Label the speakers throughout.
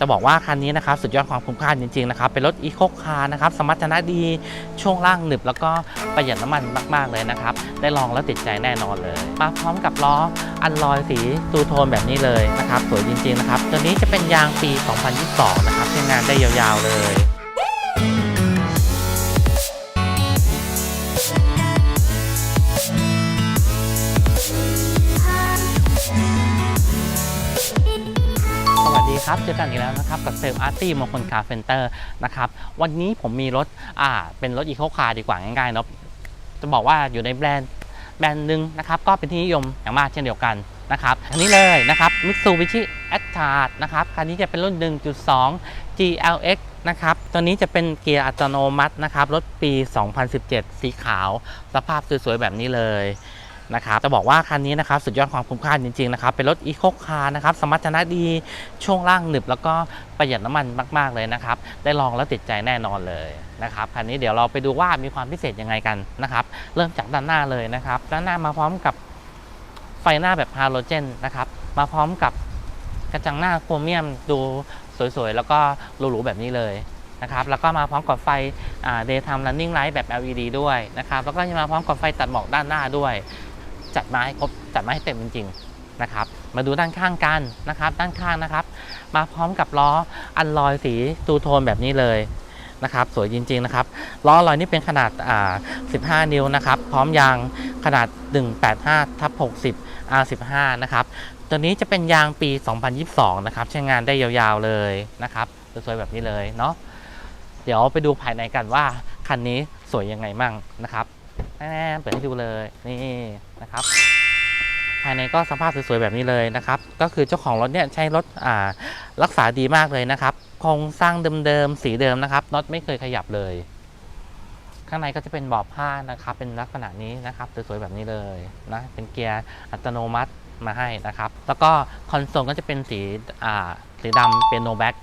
Speaker 1: จะบอกว่าคันนี้นะครับสุดยอดความคุ้มค่าจริงๆนะครับเป็นรถอีโคคาร์นะครับสมรรถนะดีช่วงล่างหนึบ แล้วก็ประหยัดน้ำมันมากๆเลยนะครับ ได้ลองแล้วติดใจแน่นอนเลย มาพร้อมกับล้ออันลอยสีตูโทนแบบนี้เลยนะครับสวยจริงๆนะครับตัวนี้จะเป็นยางปี 2022 นะครับใช้งานได้ยาวๆเลย ครับเจอกันอีกแล้วนะครับกับเซลล์อาร์ตี้มงคลคาเฟนเตอร์นะครับวันนี้ผมมีรถอ่าเป็นรถอีโคคาร์ดีกว่าง่ายๆเนาะจะบอกว่าอยู่ในแบรนด์แบรนด์หนึ่งนะครับก็เป็นที่นิยมอย่างมากเช่นเดียวกันนะครับอันนี้เลยนะครับ Mitsubishi a t t a r d นะครับคันนี้จะเป็นรุ่น 1.2 GLX นะครับตัวนี้จะเป็นเกียร์อัตโนมัตินะครับรถปี 2017 สีขาว สภาพสวยๆแบบนี้เลย นะครับจะบอกว่าคันนี้นะครับสุดยอดความคุ้มค่าจริงๆนะครับเป็นรถอีโคคาร์นะครับสมรรถนะดีช่วงล่างหนึบแล้วก็ประหยัดน้ำมันมาก ๆเลยนะครับได้ลองแล้วติดใจแน่นอนเลยนะครับคันนี้เดี๋ยวเราไปดูว่ามีความพิเศษยังไงกันนะครับเริ่มจากด้านหน้าเลยนะครับด้านหน้ามาพร้อมกับไฟหน้าแบบฮาโลเจนนะครับมาพร้อมกับกระจังหน้าโครเมียมดูสวยๆ แล้วก็หรูๆแบบนี้เลยนะครับแล้วก็มาพร้อมกับไฟ daytime running light แบบ LED ด้วยนะครับแล้วก็มาพร้อมกับไฟตัดหมอกด้านหน้าด้วย จัดมาให้ครบจัดมาให้เต็มจริงๆนะครับ มาดูด้านข้างกันนะครับ ด้านข้างนะครับ มาพร้อมกับล้ออันลอยสีตูโทนแบบนี้เลยนะครับ สวยจริงๆนะครับล้อลอยนี่เป็นขนาดอ่า15 นิ้วนะครับ พร้อมยางขนาด 185ทับ60 R15 นะครับตัวนี้จะเป็นยางปี 2022 นะครับ ใช้งานได้ยาวๆเลยนะครับสวยๆแบบนี้เลยเนาะเดี๋ยวไปดูภายในกันว่าคันนี้สวยยังไงมั่งนะครับ แน่ๆเปิดให้ดูเลยนี่นะครับ ภายในก็สภาพสวยๆแบบนี้เลยนะครับ ก็คือเจ้าของรถเนี่ยใช้รถอ่ารักษาดีมากเลยนะครับโครงสร้างเดิมๆสีเดิมนะครับน็อตไม่เคยขยับเลย ข้างในก็จะเป็นเบาะผ้านะครับ เป็นลักษณะนี้นะครับสวยๆแบบนี้เลยนะเป็นเกียร์อัตโนมัติมาให้นะครับ แล้วก็คอนโซลก็จะเป็นสีอ่าสีดำเป็นโนแบ็ก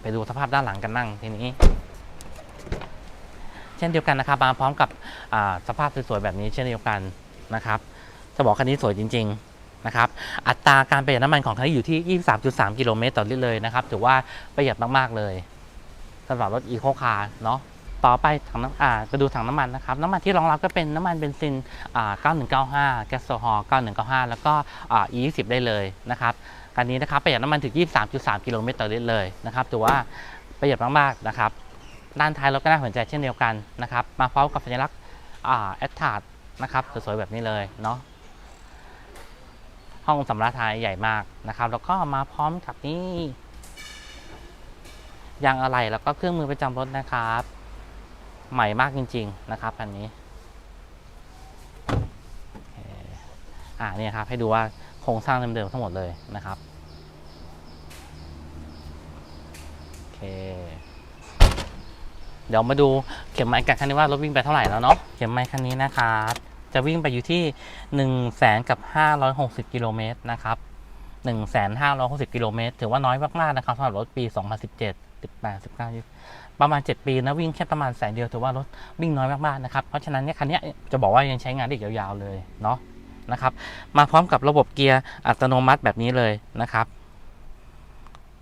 Speaker 1: ไปดูสภาพด้านหลังกันนั่งทีนี้ เช่นเดียวกันนะครับมาพร้อมกับสภาพสวยๆแบบนี้เช่นเดียวกันนะครับจะบอกคันนี้สวยจริง ๆนะครับ อัตราการประหยัดน้ำมันของคันนี้อยู่ที่ 23.3 กิโลเมตรต่อลิตรเลยนะครับถือว่าประหยัดมากๆเลยสำหรับรถอีโคคาร์เนาะต่อไปถังน้ำอ่าไปดูถังน้ำมันนะครับ น้ำมันที่รองรับก็เป็นน้ำมันเบนซินอ่า9195 แก๊สโซฮอล์9195 แล้วก็อ่า E20 ได้เลยนะครับคันนี้นะครับประหยัดน้ำมันถึง 23.3 กิโลเมตรต่อลิตรเลยนะครับถือว่าประหยัดมากๆนะครับ ด้านท้ายรถก็น่าสนใจเช่นเดียวกันนะครับ มาพร้อมกับสัญลักษณ์แอดทาร์ดนะครับสวยๆแบบนี้เลยเนาะห้องสำรับท้ายใหญ่มากนะครับ แล้วก็มาพร้อมกับนี่ยางอะไหล่แล้วก็เครื่องมือประจำรถนะครับ ใหม่มากจริง ๆนะครับอันนี้อ่าเนี่ยครับให้ดูว่าโครงสร้างเดิมๆทั้งหมดเลยนะครับโอเค เดี๋ยวมาดูเข็มไม้กันคันนี้ว่ารถวิ่งไปเท่าไหร่แล้วเนาะเข็มไม้คันนี้นะครับจะวิ่งไปอยู่ที่1นึ่งแสนกับ560กิโลเมตรนะครับ1นึ่งแสนห้าร้อยหกสิบกิโลเมตรถือว่าน้อยมากๆนะครับสำหรับรถปี2017 18 19 20ปดสิบเก้าประมาณ 7 ปีนะวิ่งแค่ประมาณแสนเดียวถือว่ารถวิ่งน้อยมากๆนะครับเพราะฉะนั้นเนี่ยคันนี้จะบอกว่ายังใช้งานได้ยาวๆเลยเนาะนะครับ มาพร้อมกับระบบเกียร์อัตโนมัติแบบนี้เลยนะครับ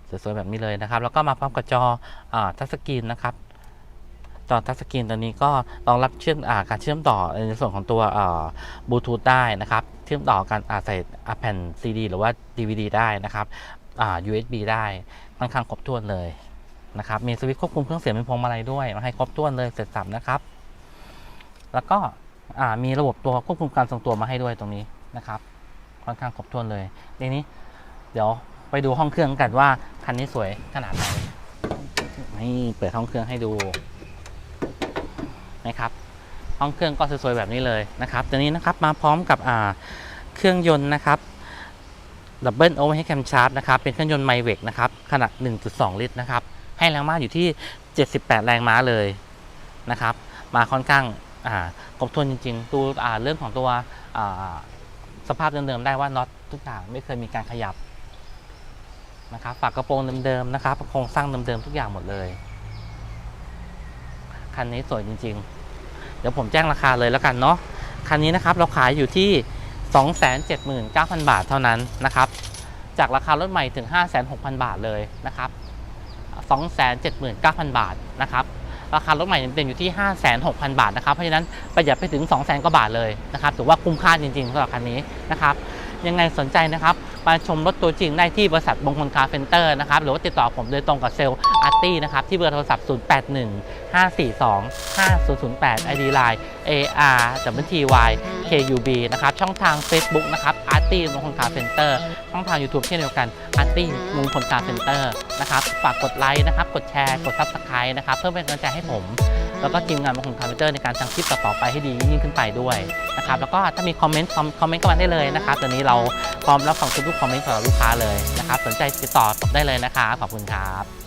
Speaker 1: สวยๆแบบนี้เลยนะครับ แล้วก็มาพร้อมกับจออทัชสกรีนนะครับ จอทัชสกรีนตัวนี้ก็รองรับเชื่อมอการเชื่อมต่อในส่วนของตัวบลูทูธได้นะครับ เชื่อมต่อกันอ่าใส่แผ่น CD หรือว่า DVD ได้นะครับ USB ได้ค่อนข้างครบถ้วนเลยนะครับ มีสวิตช์ควบคุมเครื่องเสียงเป็นพวงมาลัยด้วยมาให้ครบถ้วนเลยเสร็จสับนะครับ แล้วก็มีระบบตัวควบคุมการทรงตัวมาให้ด้วยตรงนี้นะครับ ค่อนข้างครบถ้วนเลยทีนี้ เดี๋ยวไปดูห้องเครื่องกันว่าคันนี้สวยขนาดไหนนี่เปิดห้องเครื่องให้ดู นะครับห้องเครื่องก็สวยๆแบบนี้เลยนะครับตัวนี้นะครับมาพร้อมกับเครื่องยนต์นะครับดับเบิลโอเวอร์เฮดแคมชาร์ปนะครับเป็นเครื่องยนต์ไมเวกนะครับขนาด 1.2 ลิตรนะครับให้แรงม้าอยู่ที่ 78 แรงม้าเลยนะครับมาค่อนข้างครบถ้วนจริงๆตัวเรื่องของตัวสภาพเดิมๆได้ว่าน็อตทุกอย่างไม่เคยมีการขยับนะครับฝากกระโปรงเดิมๆนะครับโครงสร้างเดิมๆทุกอย่างหมดเลย คันนี้สวยจริง ๆ ดี๋ยวผมแจ้งราคาเลยแล้วกันเนาะคันนี้นะครับเราขายอยู่ที่ 279,000 บาทเท่านั้นนะครับ จากราคารถใหม่ถึง 560,000บาทเลยนะครับ 279,000 บาทนะครับราคารถใหม่เต็มๆอยู่ที่ 560,000 บาทนะครับ เพราะฉะนั้นประหยัดไปถึง200,000 กว่าบาทเลยนะครับ ถือว่าคุ้มค่าจริงๆสำหรับคันนี้นะครับ ยังไงสนใจนะครับ มาชมรถตัวจริงได้ที่บริษัทมงคลคาร์เฟนเตอร์นะครับหรือว่าติดต่อผมโดยตรงกับเซลล์อาร์ตี้นะครับที่เบอร์โทรศัพท์ 081 542 5008 ID Line AR WTY KUB นะครับช่องทาง Facebook นะครับอาร์ตี้มงคลคาร์เฟนเตอร์ช่องทาง YouTube เช่นเดียวกันอาร์ตี้มงคลคาร์เฟนเตอร์นะครับฝากกดไลค์นะครับกดแชร์กด Subscribe นะครับเพื่อเป็นกำลังใจให้ผม แล้วก็ทีมงานของคลคาร์เฟนเตอร์ในการทำคลิปต่อๆไปให้ดียิ่งขึ้นไปด้วยนะครับแล้วก็ถ้ามีคอมเมนต์คอมเมนต์เข้ามาได้เลยนะครับตอนนี้เราพร้อมรับฟังทุกๆคอมเมนต์ของลูกค้าเลยนะครับสนใจติดต่อได้เลยนะครับขอบคุณครับ